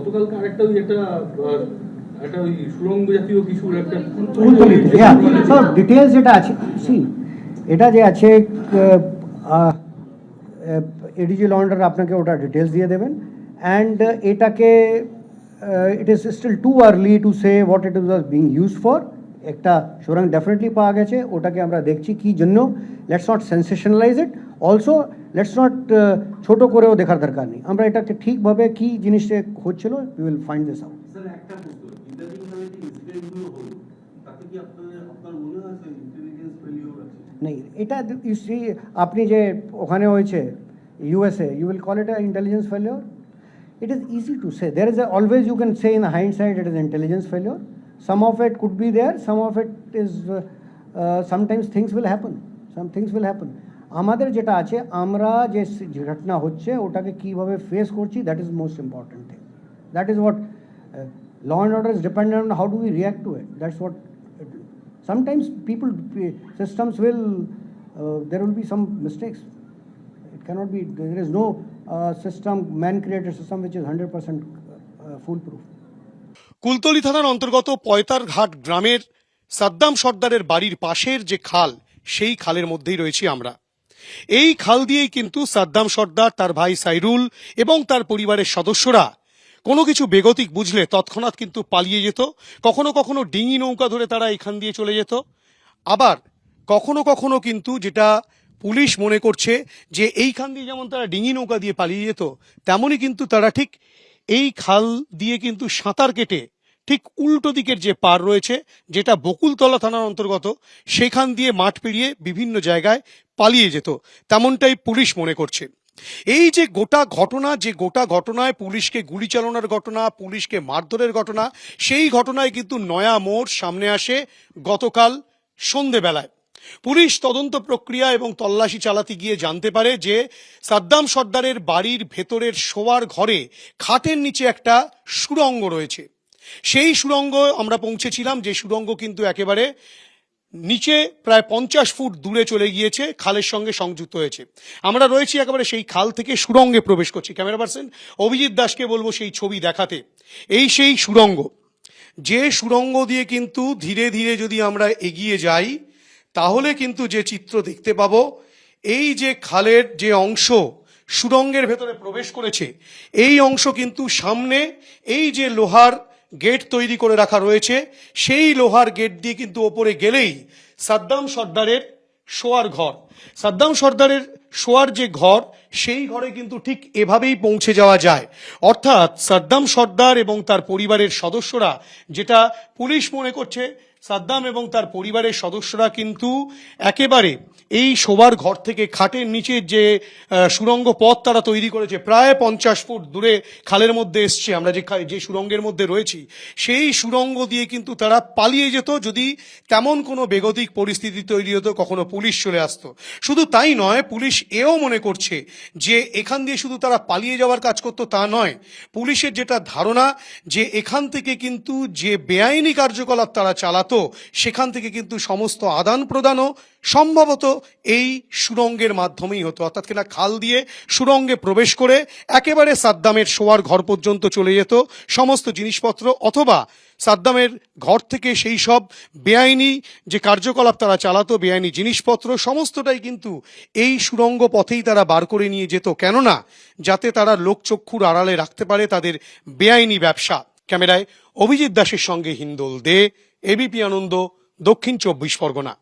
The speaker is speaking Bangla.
গতকালকে আরেকটা ওই একটা একটা ওই সুরঙ্গ জাতীয় কিছু একটা কুলতলিতে হ্যাঁ। ডিটেলস যেটা আছে সি এটা যে আছে এডিজি লন্ডার আপনাকে ওটা ডিটেলস দিয়ে দেবেন। অ্যান্ড এটাকে it is still too early to say what it is being use for একটা সুতরাং ডেফিনেটলি পাওয়া গেছে ওটাকে আমরা দেখছি কি জন্য। Let's not sensationalise it also let's not ছোটো করেও দেখার দরকার নেই। আমরা এটাকে ঠিকভাবে কি জিনিসটা হচ্ছিল we will find this out নেই এটা আপনি যে ওখানে হয়েছে USA you will call it intelligence failure it is easy to say there is always you can say in hindsight it is intelligence failure some of it could be there some of it is sometimes things will happen some things will happen আমাদের যেটা আছে আমরা যে স- যে ঘটনা হচ্ছে ওটাকে কীভাবে ফেস করছি that is most important thing that is what law and order is dependent on how do we react to it that's what sometimes people systems will uh, there will be some mistakes it cannot be there is no uh, system man created system which is 100% uh, foolproof Kultali থানার অন্তর্গত পয়তার ঘাট গ্রামের সাদ্দাম সর্দারের বাড়ির পাশের যে খাল, সেই খালের মধ্যেই রয়েছি আমরা। এই খাল দিয়েই কিন্তু সাদ্দাম সর্দার, তার ভাই সাইরুল এবং তার পরিবারের সদস্যরা কোনো কিছু বেগতিক বুঝলে তৎক্ষণাৎ কিন্তু পালিয়ে যেত। কখনো কখনো ডিঙি নৌকা ধরে তারা এখান দিয়ে চলে যেত। আবার কখনো কখনো কিন্তু যেটা পুলিশ মনে করছে যে এইখান দিয়ে যেমন তারা ডিঙি নৌকা দিয়ে পালিয়ে যেত, তেমনই কিন্তু তারা ঠিক এই খাল দিয়ে কিন্তু সাঁতার কেটে ঠিক উল্টো দিকের যে পার রয়েছে, যেটা বকুলতলা থানার অন্তর্গত, সেখান দিয়ে মাঠ পেরিয়ে বিভিন্ন জায়গায় পালিয়ে যেত। তেমনটাই পুলিশ মনে করছে। এই যে গোটা ঘটনা, যে গোটা ঘটনায় পুলিশকে গুলি চালানোর ঘটনা, পুলিশকে মারধরের ঘটনা, সেই ঘটনায় কিন্তু নয়া মোড় সামনে আসে গতকাল সন্ধেবেলায়। পুলিশ তদন্ত প্রক্রিয়া এবং তল্লাশি চালাতে গিয়ে জানতে পারে যে সাদ্দাম সর্দারের বাড়ির ভেতরের শোয়ার ঘরে খাটের নিচে একটা সুড়ঙ্গ রয়েছে। সেই সুড়ঙ্গ আমরা পৌঁছেছিলাম, যে সুড়ঙ্গ কিন্তু একেবারে নিচে প্রায় পঞ্চাশ ফুট দূরে চলে গিয়েছে, খালের সঙ্গে সংযুক্ত হয়েছে। আমরা রয়েছি একেবারে সেই খাল থেকে সুড়ঙ্গে প্রবেশ করছি। ক্যামেরা পার্সন, অভিজিৎ দাসকে বলব সেই ছবি দেখাতে। এই সেই সুড়ঙ্গ, যে সুরঙ্গ দিয়ে কিন্তু ধীরে ধীরে যদি আমরা এগিয়ে যাই তাহলে কিন্তু যে চিত্র দেখতে পাবো, এই যে খালের যে অংশ সুড়ঙ্গের ভেতরে প্রবেশ করেছে, এই অংশ কিন্তু সামনে এই যে লোহার গেট তৈরি করে রাখা রয়েছে, সেই লোহার গেট দিয়ে কিন্তু ওপরে গেলেই সাদ্দাম সর্দারের শোয়ার ঘর। সাদ্দাম সর্দারের শোয়ার যে ঘর, সেই ঘরে কিন্তু ঠিক এভাবেই পৌঁছে যাওয়া যায়। অর্থাৎ সাদ্দাম সর্দার এবং তার পরিবারের সদস্যরা যেটা পুলিশ মনে করছে সাদ্দাম এবং তার পরিবারের সদস্যরা কিন্তু একেবারে এই শোবার ঘর থেকে খাটের নিচে যে আহ, সুড়ঙ্গ পথ তারা তৈরি করেছে প্রায় পঞ্চাশ ফুট দূরে খালের মধ্যে এসছে। আমরা যে যে সুড়ঙ্গের মধ্যে রয়েছি সেই সুড়ঙ্গ দিয়ে কিন্তু তারা পালিয়ে যেত যদি তেমন কোনো বেগতিক পরিস্থিতি তৈরি হতো কখনো পুলিশ চলে আসতো। শুধু তাই নয় পুলিশ এও মনে করছে যে এখান দিয়ে শুধু তারা পালিয়ে যাওয়ার কাজ করতো তা নয় পুলিশের যেটা ধারণা যে এখান থেকে কিন্তু যে বেআইনি কার্যকলাপ তারা চালাতো সেখান থেকে কিন্তু সমস্ত আদান প্রদানও সম্ভবত এই সুরঙ্গের মাধ্যমেই হতো। অর্থাৎ কিনা খাল দিয়ে সুরঙ্গে প্রবেশ করে একেবারে সাদ্দামের শোয়ার ঘর পর্যন্ত চলে যেত সমস্ত জিনিসপত্র, অথবা সাদ্দামের ঘর থেকে সেই সব বেআইনি যে কার্যকলাপ তারা চালাতো, বেআইনি জিনিসপত্র, সমস্তটাই কিন্তু এই সুরঙ্গ পথেই তারা বার করে নিয়ে যেত। কেননা যাতে তারা লোকচক্ষুর আড়ালে রাখতে পারে তাদের বেআইনি ব্যবসা। ক্যামেরায় অভিজিৎ দাসের সঙ্গে হিন্দোল দে এবিপি আনন্দ দক্ষিণ চব্বিশ পরগনা।